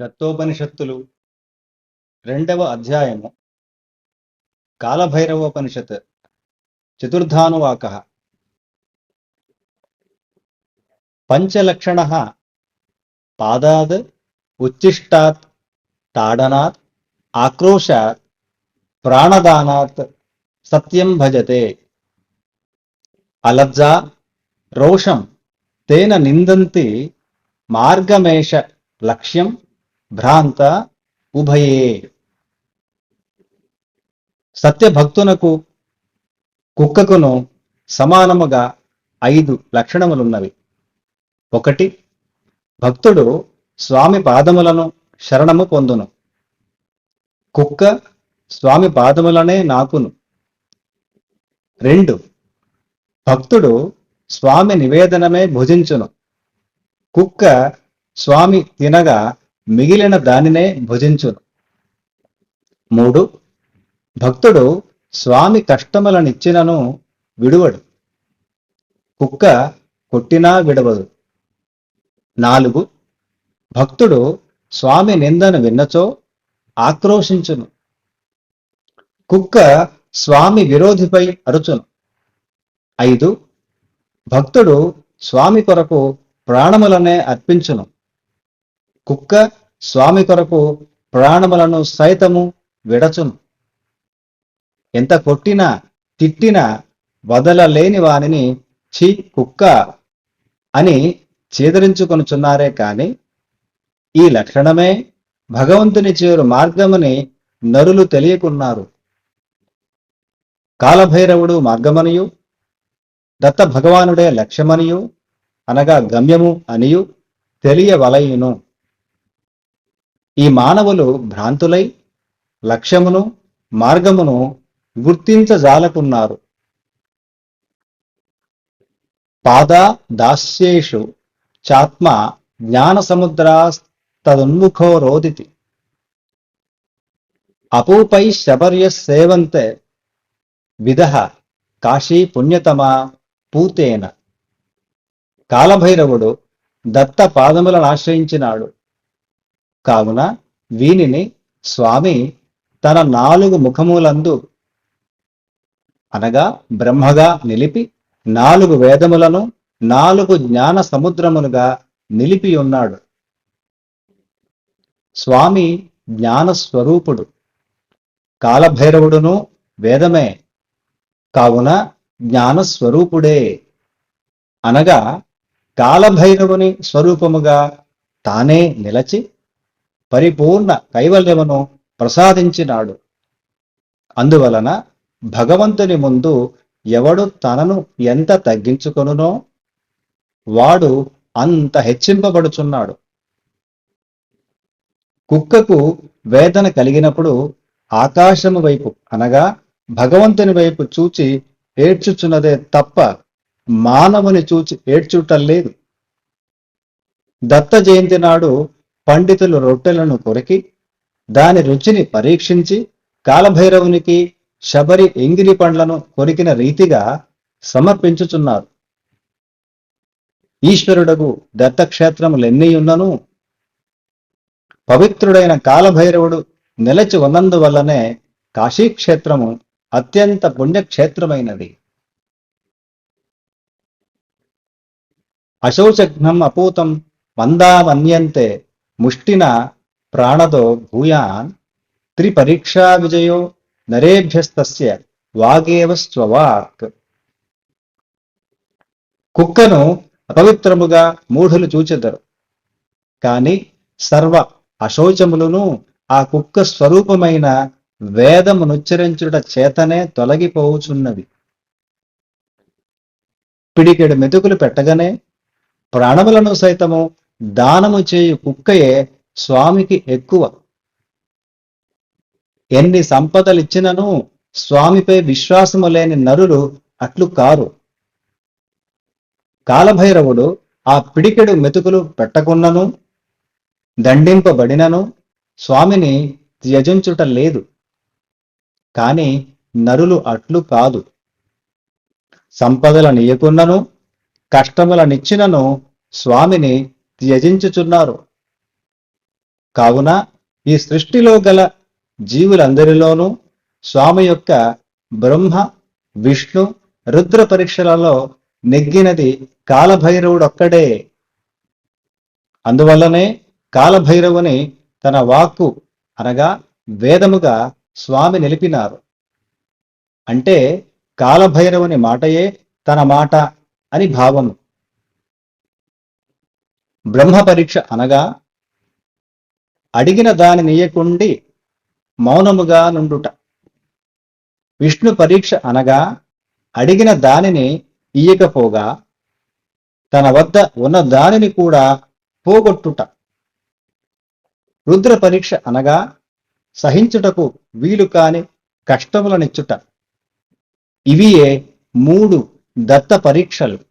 దత్తోపనిషత్తులు రెండవ అధ్యాయము కాలభైరవోపనిషత్ చతుర్థానువాక. పంచలక్షణ పాదాద్ ఉచ్చిష్టాత్ తాడనాత్ ఆక్రోశాత్ ప్రాణదానాత్ సత్యం భజతే. అలజ్జా రోషం తేన నిందంతి మార్గమేష లక్ష్యం భ్రాంత ఉభయే. సత్యభక్తునకు కుక్కకును సమానముగా ఐదు లక్షణములున్నవి. ఒకటి భక్తుడు స్వామి పాదములను శరణము పొందును. కుక్క స్వామి పాదములనే నాకును. రెండు భక్తుడు స్వామి నివేదనమే భుజించును. కుక్క స్వామి తినగా మిగిలిన దానినే భుజించును. మూడు భక్తుడు స్వామి కష్టములనిచ్చినను విడువడు. కుక్క కొట్టినా విడవదు. నాలుగు భక్తుడు స్వామి నిందను విన్నచో ఆక్రోశించును. కుక్క స్వామి విరోధిపై అరుచును. ఐదు భక్తుడు స్వామి కొరకు ప్రాణములనే అర్పించును. కుక్క స్వామి కొరకు ప్రాణములను సైతము విడచును. ఎంత కొట్టినా తిట్టినా వదలలేని వానిని ఛీ కుక్క అని చేదరించుకొనుచున్నారే కాని ఈ లక్షణమే భగవంతుని చేరు మార్గముని నరులు తెలియకున్నారు. కాలభైరవుడు మార్గమనియు దత్త భగవానుడే లక్ష్యమనియు అనగా గమ్యము అనియు తెలియవలయును. ఈ మానవులు భ్రాంతులై లక్ష్యమును మార్గమును గుర్తించజాలకున్నారు. పాదా దాస్యేషు చాత్మ జ్ఞాన సముద్రాస్తదున్ముఖో రోదితి. అపూపై శబర్య సేవంతే విధ కాశీ పుణ్యతమా పూతేన. కాలభైరవుడు దత్త పాదములను ఆశ్రయించినాడు. కావున వీనిని స్వామి తన నాలుగు ముఖములందు అనగా బ్రహ్మగా నిలిపి నాలుగు వేదములను నాలుగు జ్ఞాన సముద్రములుగా నిలిపి ఉన్నాడు. స్వామి జ్ఞానస్వరూపుడు కాలభైరవుడును వేదమే కావున జ్ఞాన స్వరూపుడే అనగా కాలభైరవుని స్వరూపముగా తానే నిలచి పరిపూర్ణ కైవల్యమును ప్రసాదించినాడు. అందువలన భగవంతుని ముందు ఎవడు తనను ఎంత తగ్గించుకొనునో వాడు అంత హెచ్చింపబడుచున్నాడు. కుక్కకు వేదన కలిగినప్పుడు ఆకాశము వైపు అనగా భగవంతుని వైపు చూచి ఏడ్చుచున్నదే తప్ప మానవుని చూచి ఏడ్చుటలేదు దత్త జయంతి నాడు పండితులు రొట్టెలను కొరికి దాని రుచిని పరీక్షించి కాలభైరవునికి శబరి ఎంగిలి పండ్లను కొరికిన రీతిగా సమర్పించుచున్నారు. ఈశ్వరుడగు దత్తక్షేత్రములెన్నియున్నను. పవిత్రుడైన కాలభైరవుడు నిలచి ఉన్నందువల్లనే కాశీక్షేత్రము అత్యంత పుణ్యక్షేత్రమైనది. అశౌచఘ్నం అపూతం మందామన్యంతే ముష్టిన ప్రాణదో భూయాన్ త్రిపరీక్షా విజయో నరేభ్యస్తస్య వాగేవ స్వవాక్ కుక్కను అపవిత్రముగా మూఢులు చూచెదరు. కాని సర్వ అశోచములను ఆ కుక్క స్వరూపమైన వేదమునుచ్చరించుట చేతనే తొలగిపోవుచున్నవి. పిడికెడు మెతుకులు పెట్టగానే ప్రాణములను సైతము దానము చేయు కుక్కయే స్వామికి ఎక్కువ. ఎన్ని సంపదలిచ్చినను స్వామిపై విశ్వాసము లేని నరులు అట్లు కారు. కాలభైరవుడు ఆ పిడికెడు మెతుకులు పెట్టకున్నను దండింపబడినను స్వామిని త్యజించుట లేదు. కాని నరులు అట్లు కాదు. సంపదలనియకున్నను కష్టములనిచ్చినను స్వామిని త్యజించుచున్నారు. కావున ఈ సృష్టిలో గల జీవులందరిలోనూ స్వామి యొక్క బ్రహ్మ విష్ణు రుద్ర పరీక్షలలో నెగ్గినది కాలభైరవుడొక్కడే. అందువల్లనే కాలభైరవుని తన వాక్కు అనగా వేదముగా స్వామి నిలిపినారు. అంటే కాలభైరవుని మాటయే తన మాట అని భావము. బ్రహ్మ పరీక్ష అనగా అడిగిన దాని నీయకుండి మౌనముగా నుండుట. విష్ణు పరీక్ష అనగా అడిగిన దానిని ఇయ్యకపోగా తన వద్ద ఉన్న దానిని కూడా పోగొట్టుట. రుద్ర పరీక్ష అనగా సహించుటకు వీలు కాని కష్టములనిచ్చుట. ఇవియే మూడు దత్త పరీక్షలు.